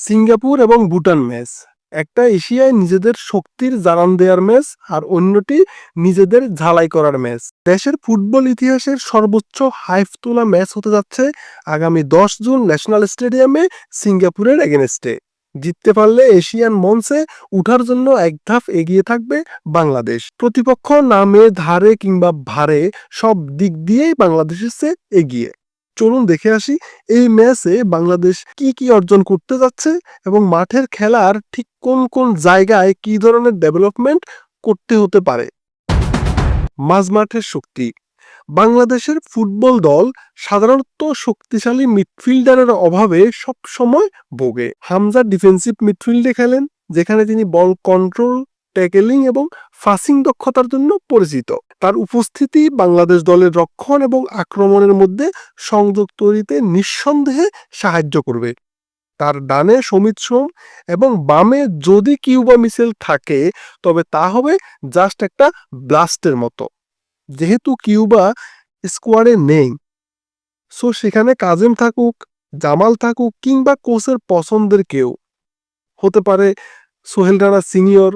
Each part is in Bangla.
সিঙ্গাপুর এবং ভুটান ম্যাচ। একটা এশিয়ায় নিজেদের শক্তির জানান দেওয়ার ম্যাচ আর অন্যটি নিজেদের ঝালাই করার ম্যাচ। দেশের ফুটবল ইতিহাসের সর্বোচ্চ হাইফ তোলা ম্যাচ হতে যাচ্ছে আগামী দশ জুন ন্যাশনাল স্টেডিয়ামে সিঙ্গাপুরের এগেনস্টে। জিততে পারলে এশিয়ান মঞ্চে উঠার জন্য এক ধাপ এগিয়ে থাকবে বাংলাদেশ। প্রতিপক্ষ নামে ধারে কিংবা ভারে সব দিক দিয়েই বাংলাদেশের চেয়ে এগিয়ে। চলুন দেখে আসি এই ম্যাচে বাংলাদেশ কি কি অর্জন করতে যাচ্ছে এবং মাঠের খেলার ঠিক কোন কোন জায়গায় কি ধরনের ডেভেলপমেন্ট করতে হতে পারে। মাঝমাঠের শক্তি। বাংলাদেশের ফুটবল দল সাধারণত শক্তিশালী মিডফিল্ডারের অভাবে সব সময় ভোগে। হামজা ডিফেন্সিভ মিডফিল্ডে খেলেন, যেখানে তিনি বল কন্ট্রোল ট্যাকেলিং এবং ফাসিং দক্ষতার জন্য পরিচিত। তার উপস্থিতি বাংলাদেশ দলের রক্ষণ এবং আক্রমণের মধ্যে সংযোগ তৈরিতে নিঃসন্দেহে সাহায্য করবে। তার ডানে সমিত সোম এবং বামে যদি কিউবা মিসেল থাকে, তবে তা হবে জাস্ট একটা ব্লাস্টের মতো। যেহেতু কিউবা স্কোয়াডে নেই, সো সেখানে কাজেম থাকুক, জামাল থাকুক কিংবা কোচের পছন্দের কেউ, হতে পারে সোহেল রানা সিনিয়র,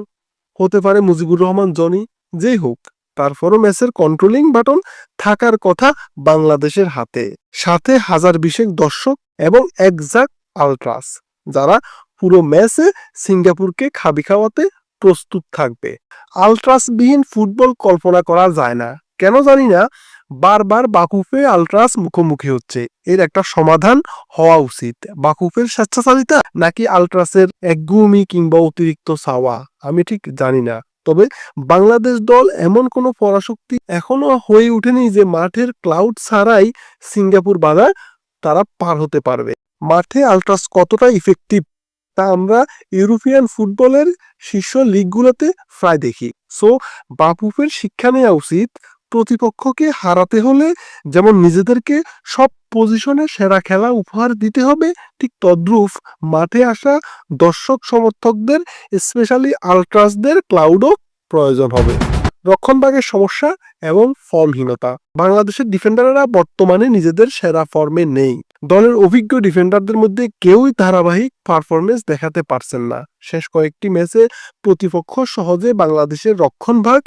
হতে পারে মুজিবুর রহমান, জনি, যেই হোক। তারপরও ম্যাচের কন্ট্রোলিং বাটন থাকার কথা বাংলাদেশের হাতে। সাথে হাজার বিশেক দর্শক এবং একজাক আলট্রাস যারা পুরো ম্যাচে সিঙ্গাপুরকে খাবি খাওয়াতে প্রস্তুত থাকবে। আলট্রাসবিহীন ফুটবল কল্পনা করা যায় না। কেন জানি না, বারবার বাকুফে আলট্রাস মুখোমুখি হচ্ছে। এর একটা সমাধান হওয়া উচিত। বাকুফের স্বেচ্ছাচারিতা নাকি আলট্রাসের একগুমি কিংবা অতিরিক্ত সাওয়া আমি ঠিক জানি না। তবে বাংলাদেশ দল এমন কোনো পরাশক্তি এখনও হয়ে ওঠেনি যে মাঠের ক্লাউড ছাড়াই সিঙ্গাপুর বাধা তারা পার হতে পারবে। মাঠে আলট্রাস কতটা ইফেক্টিভ তা আমরা ইউরোপিয়ান ফুটবলের শীর্ষ লিগগুলোতে প্রায় দেখি। সো বাপুফের শিক্ষা নেওয়া উচিত প্রতিপক্ষকে হারাতে হলে যেমন নিজেদেরকে সব পজিশনে সেরা খেলা উপহার দিতে হবে, ঠিক তদ্রুপ মাঠে আসা দর্শক সমর্থকদের স্পেশালি আলট্রাসদের ক্লাউডও প্রয়োজন হবে। রক্ষণভাগের সমস্যা এবং ফর্মহীনতা বাংলাদেশের ডিফেন্ডাররা বর্তমানে নিজেদের সেরা ফর্মে নেই। দলের অভিজ্ঞ ডিফেন্ডারদের মধ্যে কেউই ধারাবাহিক পারফরমেন্স দেখাতে পারছেন না। শেষ কয়েকটি ম্যাচে প্রতিপক্ষ সহজে বাংলাদেশের রক্ষণভাগ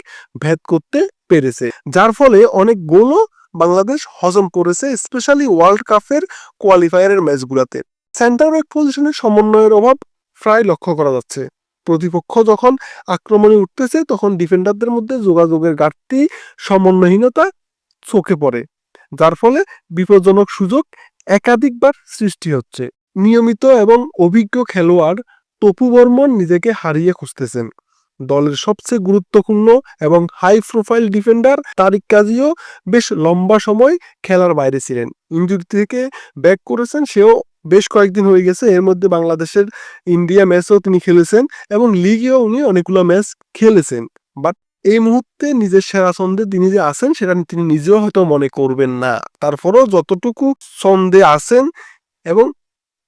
ভেদ করতে পেরেছে, যার ফলে অনেক গোলও বাংলাদেশ হজম করেছে স্পেশালি ওয়ার্ল্ড কাপের কোয়ালিফায়ারের ম্যাচগুলোতে। সেন্টার ব্যাক পজিশনের সমন্বয়ের অভাব প্রায় লক্ষ্য করা যাচ্ছে। প্রতিপক্ষ যখন আক্রমণে উঠতেছে, তখন ডিফেন্ডারদের মধ্যে যোগাযোগের ঘাটতি, সমন্বয়হীনতা চোখে পড়ে, যার ফলে বিপজ্জনক সুযোগ একাধিকবার সৃষ্টি হচ্ছে। নিয়মিত এবং অভিজ্ঞ খেলোয়াড় তপু বর্মন নিজেকে হারিয়ে খুঁজতেছেন। দলের সবচেয়ে গুরুত্বপূর্ণ এবং হাই প্রোফাইল ডিফেন্ডার তারিক কাজীও বেশ লম্বা সময় খেলার বাইরে ছিলেন। ইঞ্জুরি থেকে ব্যাক করেছেন সেও বেশ কয়েকদিন হয়ে গেছে। এর মধ্যে বাংলাদেশের ইন্ডিয়া ম্যাচও তিনি খেলেছেন এবং লিগেও উনি অনেকগুলো ম্যাচ খেলেছেন। বাট এই মুহূর্তে নিজের সেরা ছন্দে তিনি যে আছেন, সেটা তিনি নিজেও হয়তো মনে করবেন না। তারপরেও যতটুকু ছন্দে আছেন এবং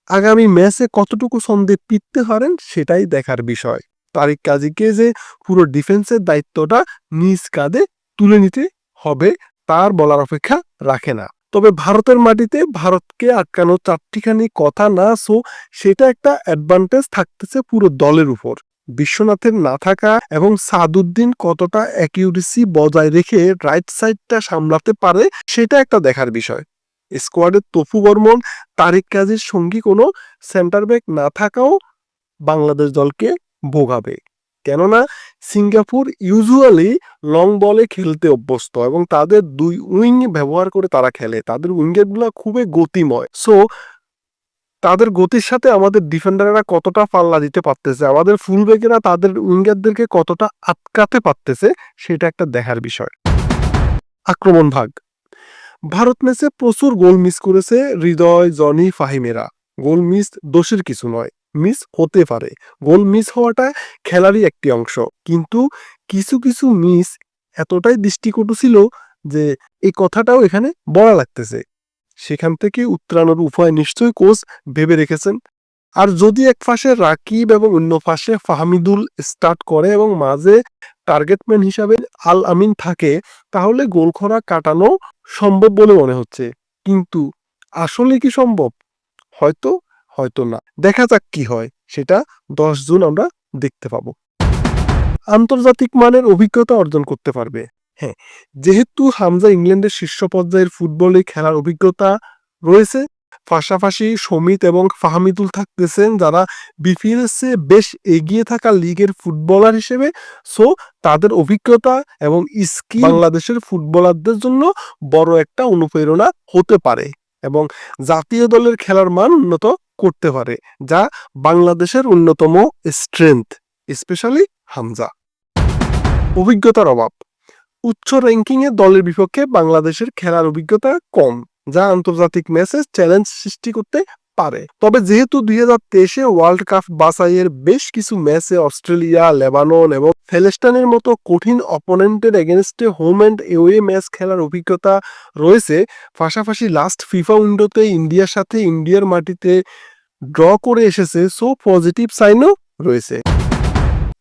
আগামী ম্যাচে কতটুকু ছন্দে পিততে পারেন সেটাই দেখার বিষয়। তারিক কাজীকে যে পুরো ডিফেন্সের দায়িত্বটা নিজ কাঁধে তুলে নিতে হবে, তার বলার অপেক্ষা রাখে না। তবে ভারতের মাটিতে ভারতকে আটকানো চারটিখানি কথা না, সো সেটা একটা অ্যাডভান্টেজ থাকতেছে পুরো দলের উপর। বিশ্বনাথের না থাকা এবং সাদুদ্দিন কতটা অ্যাকিউরেসি বজায় রেখে রাইট সাইডটা সামলাতে পারে, সেটা একটা দেখার বিষয়। স্কোয়াডের তফু বর্মন, তারিক কাজীর সঙ্গী কোনো সেন্টার ব্যাক না থাকাও বাংলাদেশ দলকে ভোগাবে। কেননা, সিঙ্গাপুর ইউজুয়ালি লং বলে খেলতে অভ্যস্ত এবং তাদের দুই উইং ব্যবহার করে তারা খেলে। তাদের উইঙ্গেটগুলো খুবই গতিময়। সো তাদের গতির সাথে আমাদের ডিফেন্ডাররা কতটা পাল্লা দিতে পারতেছে, আমাদের ফুলব্যাকেরা তাদের উইঙ্গারদেরকে কতটা আটকাতে পারতেছে, সেটা একটা দেখার বিষয়। আক্রমণ ভাগ। ভারত ম্যাচে প্রচুর গোল মিস করেছে হৃদয়, জনি, ফাহিমেরা। গোল মিস দোষের কিছু নয় মিস হতে পারে। গোল মিস হওয়াটা খেলারই একটি অংশ। কিন্তু কিছু কিছু মিস এতটাই দৃষ্টিকটু ছিল যে এই কথাটাও এখানে বলা লাগতেছে। সেখান থেকে উত্তরানোর উপায় নিশ্চয়ই কোচ ভেবে রেখেছেন। আর যদি এক ফাঁসে রাকিব এবং অন্য ফাঁসে ফাহমিদুল স্টার্ট করে এবং মাঝে টার্গেটম্যান হিসাবে আল আমিন থাকে, তাহলে গোলখরা কাটানো সম্ভব বলে মনে হচ্ছে। কিন্তু আসলে কি সম্ভব? হয়তো হয়তো না। দেখা যাক কি হয়। সেটা দশ জুন আমরা দেখতে পাবো। আন্তর্জাতিক মানের অভিজ্ঞতা অর্জন করতে পারবে। হ্যাঁ যেহেতু হামজা ইংল্যান্ডের শীর্ষ পর্যায়ের ফুটবলে খেলার অভিজ্ঞতা রয়েছে, পাশাপাশি সমিত এবং ফাহমিদুল থাকতেছেন যারা বিপিএল এ বেশ এগিয়ে থাকা লিগের ফুটবলার হিসেবে। সো তাদের অভিজ্ঞতা এবং স্কিল বাংলাদেশের ফুটবলারদের জন্য বড় একটা অনুপ্রেরণা হতে পারে এবং জাতীয় দলের খেলার মান উন্নত করতে পারে, যা বাংলাদেশের অন্যতম স্ট্রেংথ স্পেশালি হামজা। অভিজ্ঞতার অভাব। উচ্চ র্যাঙ্কিংয়ে দলের বিপক্ষে বাংলাদেশের খেলার অভিজ্ঞতা কম, যা আন্তর্জাতিক ম্যাচে চ্যালেঞ্জ সৃষ্টি করতে পারে। তবে যেহেতু দুই হাজার তেইশে ওয়ার্ল্ড কাপ বাছাইয়ের বেশ কিছু ম্যাচে অস্ট্রেলিয়া, লেবানন এবং ফেলেস্টানের মতো কঠিন অপোনেন্টের এগেনস্টে হোম অ্যান্ড এওয়ে ম্যাচ খেলার অভিজ্ঞতা রয়েছে, পাশাপাশি লাস্ট ফিফা উইন্ডোতে ইন্ডিয়ার সাথে ইন্ডিয়ার মাটিতে ড্র করে এসেছে সো পজিটিভ সাইনও রয়েছে।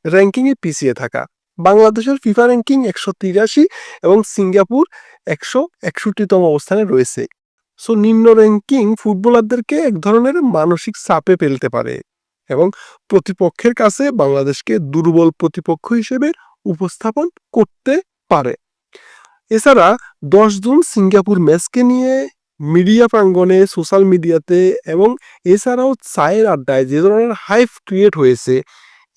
র্যাঙ্কিংয়ে পিছিয়ে থাকা। বাংলাদেশের ফিফা র্যাঙ্কিং একশো তিরাশি এবং সিঙ্গাপুর একশো একষট্টিতম অবস্থানে রয়েছে। সো নিম্ন র্যাঙ্কিং ফুটবলারদেরকে এক ধরনের মানসিক চাপে ফেলতে পারে এবং প্রতিপক্ষের কাছে বাংলাদেশকে দুর্বল প্রতিপক্ষ হিসেবে উপস্থাপন করতে পারে। এছাড়া দশ জুন সিঙ্গাপুর ম্যাচকে নিয়ে মিডিয়া প্রাঙ্গণে সোশ্যাল মিডিয়াতে এবং এছাড়াও চায়ের আড্ডায় যে ধরনের হাইপ ক্রিয়েট হয়েছে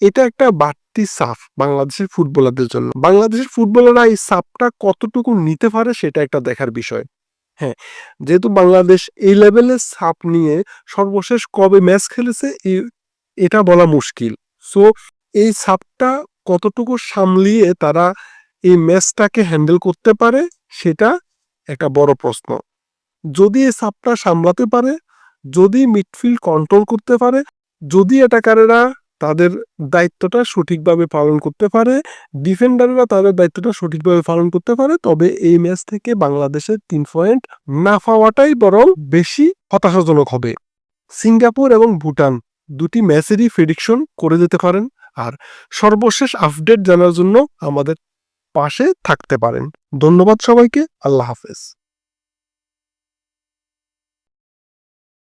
এটা একটা বাড়তি সাফ বাংলাদেশের ফুটবলারদের জন্য। বাংলাদেশের ফুটবলাররা এই সাপটা কতটুকু নিতে পারে সেটা একটা দেখার বিষয়। হ্যাঁ যেহেতু বাংলাদেশ এই লেভেলের সাপ নিয়ে সর্বশেষ কবে ম্যাচ খেলেছে এটা বলা মুশকিল। সো, এই সাপটা কতটুকু সামলিয়ে তারা এই ম্যাচটাকে হ্যান্ডেল করতে পারে সেটা একটা বড় প্রশ্ন। যদি এই সাপটা সামলাতে পারে, যদি মিডফিল্ড কন্ট্রোল করতে পারে, যদি অ্যাটাকারেরা তাদের দায়িত্বটা সঠিকভাবে পালন করতে পারে ডিফেন্ডাররা তাদের দায়িত্বটা সঠিকভাবে পালন করতে পারে, তবে এই ম্যাচ থেকে বাংলাদেশের তিন পয়েন্ট না পাওয়াটাই বরং বেশি হতাশাজনক হবে। সিঙ্গাপুর এবং ভুটান দুটি ম্যাচেরই প্রেডিকশন করে যেতে পারেন, আর সর্বশেষ আপডেট জানার জন্য আমাদের পাশে থাকতে পারেন। ধন্যবাদ সবাইকে, আল্লাহ হাফেজ।